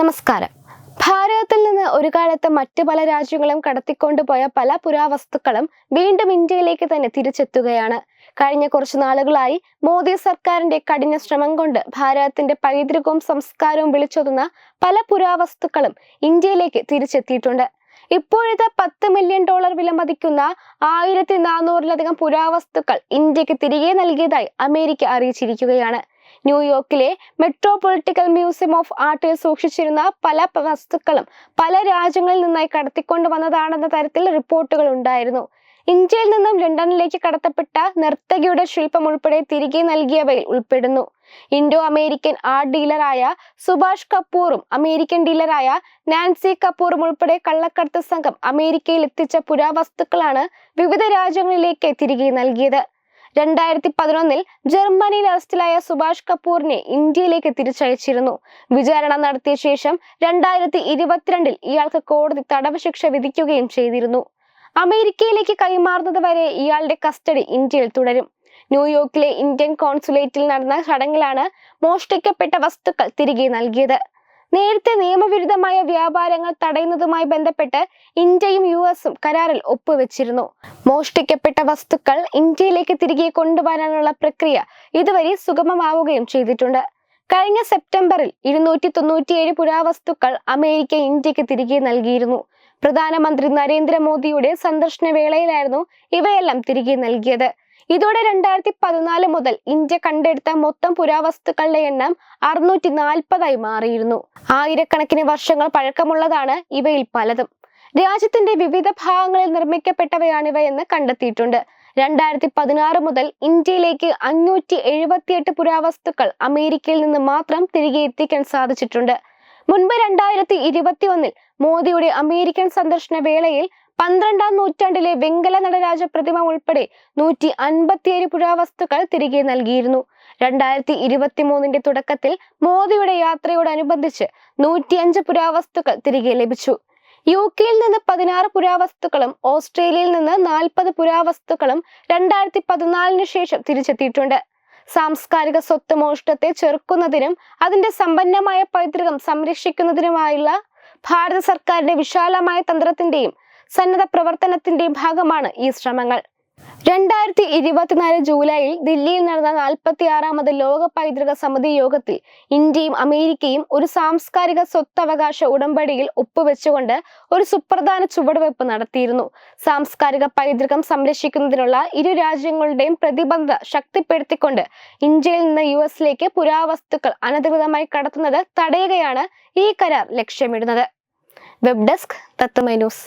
നമസ്കാരം. ഭാരതത്തിൽ നിന്ന് ഒരു കാലത്ത് മറ്റു പല രാജ്യങ്ങളും കടത്തിക്കൊണ്ടുപോയ പല പുരാവസ്തുക്കളും വീണ്ടും ഇന്ത്യയിലേക്ക് തന്നെ തിരിച്ചെത്തുകയാണ്. കഴിഞ്ഞ കുറച്ചു നാളുകളായി മോദി സർക്കാരിന്റെ കഠിന ശ്രമം കൊണ്ട് ഭാരതത്തിന്റെ പൈതൃകവും സംസ്കാരവും വിളിച്ചൊതുന്ന പല പുരാവസ്തുക്കളും ഇന്ത്യയിലേക്ക് തിരിച്ചെത്തിയിട്ടുണ്ട്. ഇപ്പോഴത്തെ പത്ത് മില്യൺ ഡോളർ വിലമതിക്കുന്ന ആയിരത്തി നാനൂറിലധികം പുരാവസ്തുക്കൾ ഇന്ത്യയ്ക്ക് തിരികെ നൽകിയതായി അമേരിക്ക അറിയിച്ചിരിക്കുകയാണ്. ന്യൂയോർക്കിലെ മെട്രോപൊളിറ്റിക്കൽ മ്യൂസിയം ഓഫ് ആർട്ടിൽ സൂക്ഷിച്ചിരുന്ന പല വസ്തുക്കളും പല രാജ്യങ്ങളിൽ നിന്നായി കടത്തിക്കൊണ്ടു വന്നതാണെന്ന തരത്തിൽ റിപ്പോർട്ടുകൾ ഉണ്ടായിരുന്നു. ഇന്ത്യയിൽ നിന്നും ലണ്ടനിലേക്ക് കടത്തപ്പെട്ട നർത്തകിയുടെ ശില്പം ഉൾപ്പെടെ തിരികെ നൽകിയവയിൽ ഉൾപ്പെടുന്നു. ഇൻഡോ അമേരിക്കൻ ആർട്ട് ഡീലറായ സുഭാഷ് കപൂറും അമേരിക്കൻ ഡീലറായ നാൻസി കപൂറും ഉൾപ്പെടെ കള്ളക്കടത്ത് സംഘം അമേരിക്കയിൽ എത്തിച്ച പുരാവസ്തുക്കളാണ് വിവിധ രാജ്യങ്ങളിലേക്ക് തിരികെ നൽകിയത്. രണ്ടായിരത്തി പതിനൊന്നിൽ ജർമ്മനിയിൽ അറസ്റ്റിലായ സുഭാഷ് കപൂറിനെ ഇന്ത്യയിലേക്ക് തിരിച്ചയച്ചിരുന്നു. വിചാരണ നടത്തിയ ശേഷം രണ്ടായിരത്തി ഇരുപത്തിരണ്ടിൽ ഇയാൾക്ക് കോടതി തടവ് ശിക്ഷ വിധിക്കുകയും ചെയ്തിരുന്നു. അമേരിക്കയിലേക്ക് കൈമാറുന്നത് വരെ ഇയാളുടെ കസ്റ്റഡി ഇന്ത്യയിൽ തുടരും. ന്യൂയോർക്കിലെ ഇന്ത്യൻ കോൺസുലേറ്റിൽ നടന്ന ചടങ്ങിലാണ് മോഷ്ടിക്കപ്പെട്ട വസ്തുക്കൾ തിരികെ നൽകിയത്. നേരത്തെ നിയമവിരുദ്ധമായ വ്യാപാരങ്ങൾ തടയുന്നതുമായി ബന്ധപ്പെട്ട് ഇന്ത്യയും യു എസും കരാറിൽ ഒപ്പുവെച്ചിരുന്നു. മോഷ്ടിക്കപ്പെട്ട വസ്തുക്കൾ ഇന്ത്യയിലേക്ക് തിരികെ കൊണ്ടുവരാനുള്ള പ്രക്രിയ ഇതുവരെ സുഗമമാവുകയും ചെയ്തിട്ടുണ്ട്. കഴിഞ്ഞ സെപ്റ്റംബറിൽ ഇരുന്നൂറ്റി തൊണ്ണൂറ്റിയേഴ് പുരാവസ്തുക്കൾ അമേരിക്ക ഇന്ത്യയ്ക്ക് തിരികെ നൽകിയിരുന്നു. പ്രധാനമന്ത്രി നരേന്ദ്രമോദിയുടെ സന്ദർശന വേളയിലായിരുന്നു ഇവയെല്ലാം തിരികെ നൽകിയത്. ഇതോടെ രണ്ടായിരത്തി പതിനാല് മുതൽ ഇന്ത്യ കണ്ടെടുത്ത മൊത്തം പുരാവസ്തുക്കളുടെ എണ്ണം അറുന്നൂറ്റി നാൽപ്പതായി മാറിയിരുന്നു. ആയിരക്കണക്കിന് വർഷങ്ങൾ പഴക്കമുള്ളതാണ് ഇവയിൽ പലതും. രാജ്യത്തിന്റെ വിവിധ ഭാഗങ്ങളിൽ നിർമ്മിക്കപ്പെട്ടവയാണിവയെന്ന് കണ്ടെത്തിയിട്ടുണ്ട്. രണ്ടായിരത്തി പതിനാറ് മുതൽ ഇന്ത്യയിലേക്ക് അഞ്ഞൂറ്റി എഴുപത്തിയെട്ട് പുരാവസ്തുക്കൾ അമേരിക്കയിൽ നിന്ന് മാത്രം തിരികെ എത്തിക്കാൻ സാധിച്ചിട്ടുണ്ട്. മുൻപ് രണ്ടായിരത്തി ഇരുപത്തി ഒന്നിൽ മോദിയുടെ അമേരിക്കൻ സന്ദർശന വേളയിൽ പന്ത്രണ്ടാം നൂറ്റാണ്ടിലെ വെങ്കല നടരാജ പ്രതിമ ഉൾപ്പെടെ നൂറ്റി അൻപത്തിയേഴ് പുരാവസ്തുക്കൾ തിരികെ നൽകിയിരുന്നു. രണ്ടായിരത്തി ഇരുപത്തി മൂന്നിന്റെ തുടക്കത്തിൽ മോദിയുടെ യാത്രയോടനുബന്ധിച്ച് നൂറ്റിയഞ്ച് പുരാവസ്തുക്കൾ തിരികെ ലഭിച്ചു. യു കെയിൽ നിന്ന് പതിനാറ് പുരാവസ്തുക്കളും ഓസ്ട്രേലിയയിൽ നിന്ന് നാൽപ്പത് പുരാവസ്തുക്കളും രണ്ടായിരത്തി പതിനാലിന് ശേഷം തിരിച്ചെത്തിയിട്ടുണ്ട്. സാംസ്കാരിക സ്വത്ത് മോഷ്ടത്തെ ചെറുക്കുന്നതിനും അതിന്റെ സമ്പന്നമായ പൈതൃകം സംരക്ഷിക്കുന്നതിനുമായുള്ള ഭാരത സർക്കാരിന്റെ വിശാലമായ തന്ത്രത്തിന്റെയും സന്നദ്ധ പ്രവർത്തനത്തിന്റെ ഭാഗമാണ് ഈ ശ്രമങ്ങൾ. രണ്ടായിരത്തി ഇരുപത്തിനാല് ജൂലൈയിൽ ദില്ലിയിൽ നടന്ന നാൽപ്പത്തി ആറാമത് ലോക പൈതൃക സമിതി യോഗത്തിൽ ഇന്ത്യയും അമേരിക്കയും ഒരു സാംസ്കാരിക സ്വത്തവകാശ ഉടമ്പടിയിൽ ഒപ്പുവെച്ചുകൊണ്ട് ഒരു സുപ്രധാന ചുവടുവയ്പ് നടത്തിയിരുന്നു. സാംസ്കാരിക പൈതൃകം സംരക്ഷിക്കുന്നതിനുള്ള ഇരു രാജ്യങ്ങളുടെയും പ്രതിബദ്ധത ശക്തിപ്പെടുത്തിക്കൊണ്ട് ഇന്ത്യയിൽ നിന്ന് യു എസിലേക്ക് പുരാവസ്തുക്കൾ അനധികൃതമായി കടത്തുന്നത് തടയുകയാണ് ഈ കരാർ ലക്ഷ്യമിടുന്നത്. Web desk Tatwamayi news.